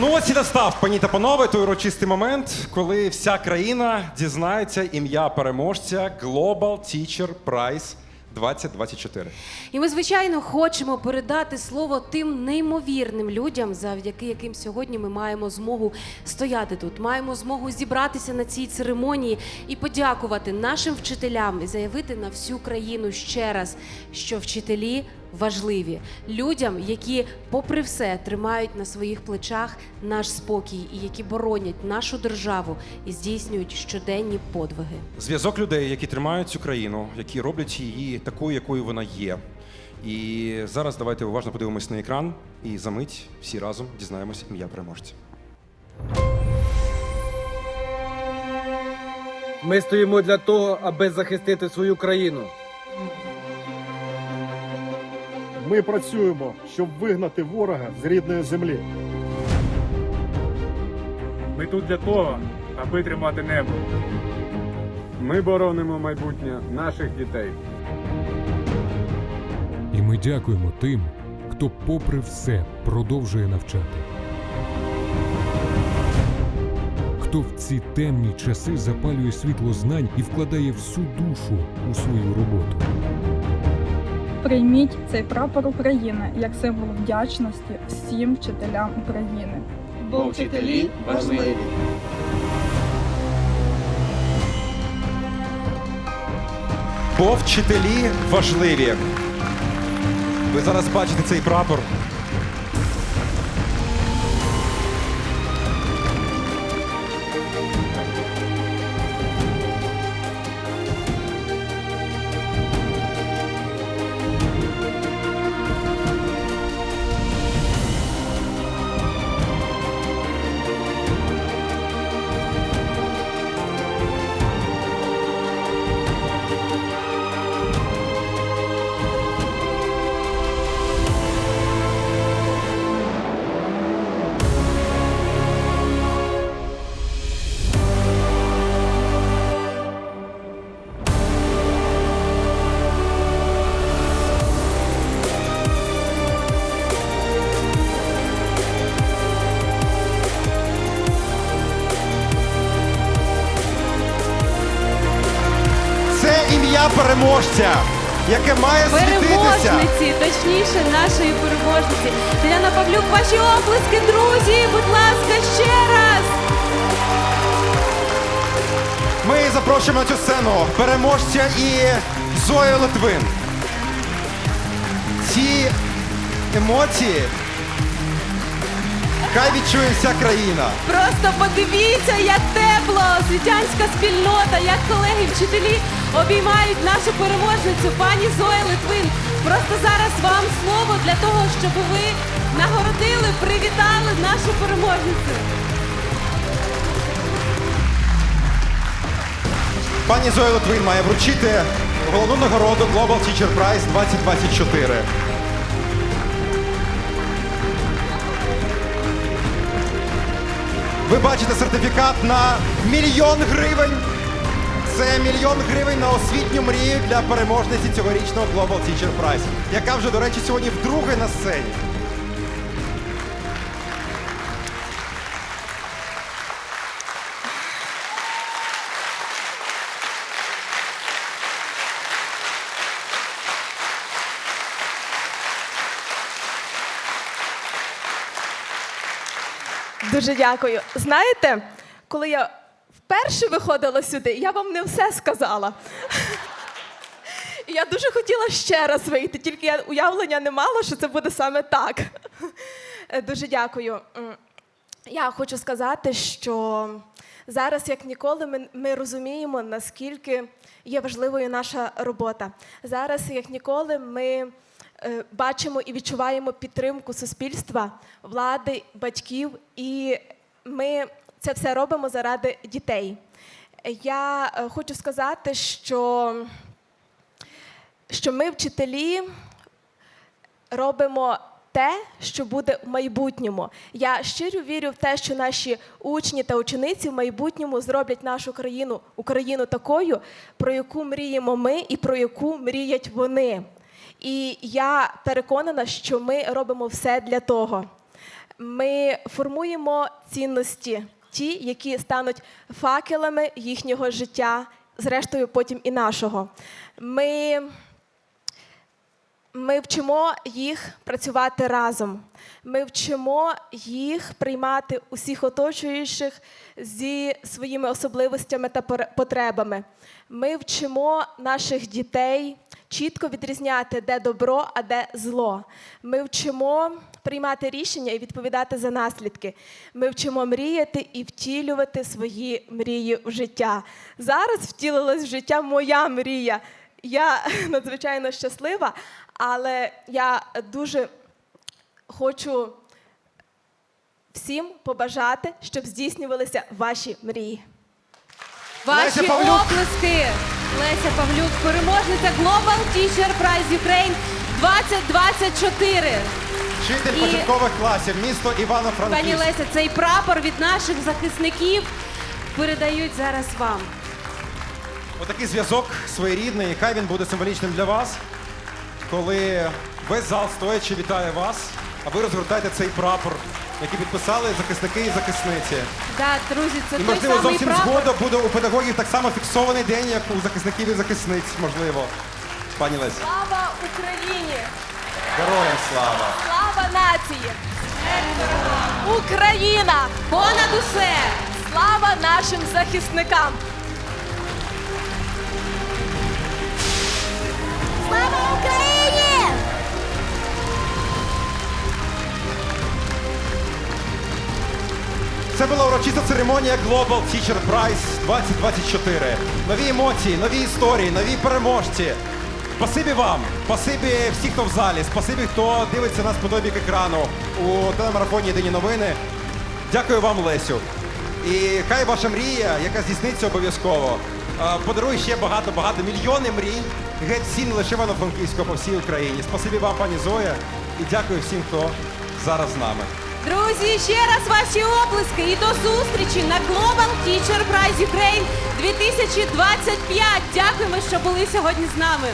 Ну, ось і настав, пані та панове, той урочистий момент, коли вся країна дізнається ім'я переможця Global Teacher Prize 2024. І ми, звичайно, хочемо передати слово тим неймовірним людям, завдяки яким сьогодні ми маємо змогу стояти тут, маємо змогу зібратися на цій церемонії і подякувати нашим вчителям і заявити на всю країну ще раз, що вчителі важливі людям, які, попри все, тримають на своїх плечах наш спокій і які боронять нашу державу і здійснюють щоденні подвиги. Зв'язок людей, які тримають цю країну, які роблять її такою, якою вона є. І зараз давайте уважно подивимось на екран і за мить всі разом дізнаємось ім'я переможця. Ми стоїмо для того, аби захистити свою країну. Ми працюємо, щоб вигнати ворога з рідної землі. Ми тут для того, аби тримати небо. Ми боронимо майбутнє наших дітей. І ми дякуємо тим, хто, попри все, продовжує навчати. Хто в ці темні часи запалює світло знань і вкладає всю душу у свою роботу. Прийміть цей прапор України як символ вдячності всім вчителям України. Бо вчителі важливі. Бо вчителі важливі. Ви зараз бачите цей прапор. Ім'я переможця, яке має світитися. Переможниці, точніше, нашої переможниці. Тетяна Павлюк, ваші оплески, друзі, будь ласка, ще раз. Ми запрошуємо на цю сцену переможця і Зою Литвин. Ці емоції хай відчує вся країна. Просто подивіться, як освітянська спільнота, як колеги, вчителі обіймають нашу переможницю, пані Зоя Литвин. Просто зараз вам слово для того, щоб ви нагородили, привітали нашу переможницю. Пані Зоя Литвин має вручити головну нагороду Global Teacher Prize 2024. Ви бачите сертифікат на мільйон гривень. Це мільйон гривень на освітню мрію для переможниці цьогорічного Global Teacher Prize, яка вже, до речі, сьогодні вдруге на сцені. Дуже дякую. Знаєте, коли я вперше виходила сюди, я вам не все сказала. Я дуже хотіла ще раз вийти, тільки я уявлення не мала, що це буде саме так. Дуже дякую. Я хочу сказати, що зараз, як ніколи, ми, ми розуміємо, наскільки є важливою наша робота. Зараз, як ніколи, ми бачимо і відчуваємо підтримку суспільства, влади, батьків, і ми це все робимо заради дітей. Я е, хочу сказати, що, що ми, вчителі, робимо те, що буде в майбутньому. Я щиро вірю в те, що наші учні та учениці в майбутньому зроблять нашу країну, Україну такою, про яку мріємо ми і про яку мріять вони. І я переконана, що ми робимо все для того. Ми формуємо цінності, ті, які стануть факелами їхнього життя, зрештою, потім і нашого. Ми ми вчимо їх працювати разом. Ми вчимо їх приймати усіх оточуючих зі своїми особливостями та потребами. Ми вчимо наших дітей чітко відрізняти, де добро, а де зло. Ми вчимо приймати рішення і відповідати за наслідки. Ми вчимо мріяти і втілювати свої мрії в життя. Зараз втілилась в життя моя мрія. Я надзвичайно щаслива, але я дуже хочу всім побажати, щоб здійснювалися ваші мрії. Ваші Леся Павлюк. оплески. Леся Павлюк, переможниця Global Teacher Prize Ukraine 2024. Вчитель І- початкових класів, місто Пані Івано-Франківськ. Леся, цей прапор від наших захисників передають зараз вам. Отакий зв'язок своєрідний, і хай він буде символічним для вас, коли весь зал стоячи вітає вас, а ви розгортаєте цей прапор, який підписали захисники і захисниці. Так, друзі, це І той можливо самий зовсім прапор. згодом буде у педагогів так само фіксований день, як у захисників і захисниць, можливо. Пані Лесі, Слава Україні! героям слава! Слава нації! Україна! Понад усе! Слава нашим захисникам! Слава Україні! Це була урочиста церемонія Global Teacher Prize 2024. Нові емоції, нові історії, нові переможці. Спасибі вам, спасибі всіх, хто в залі, спасибі, хто дивиться нас по тобі екрану у телемарафоні Єдині новини. Дякую вам, Лесю. І хай ваша мрія, яка здійсниться обов'язково, е, подарує ще багато-багато мільйони мрій. Геть всі не лише Івано-Франківського, по всій Україні. Спасибі вам, пані Зоя, і дякую всім, хто зараз з нами. Друзі, ще раз ваші оплески і до зустрічі на Global Teacher Prize Ukraine 2025. Дякуємо, що були сьогодні з нами.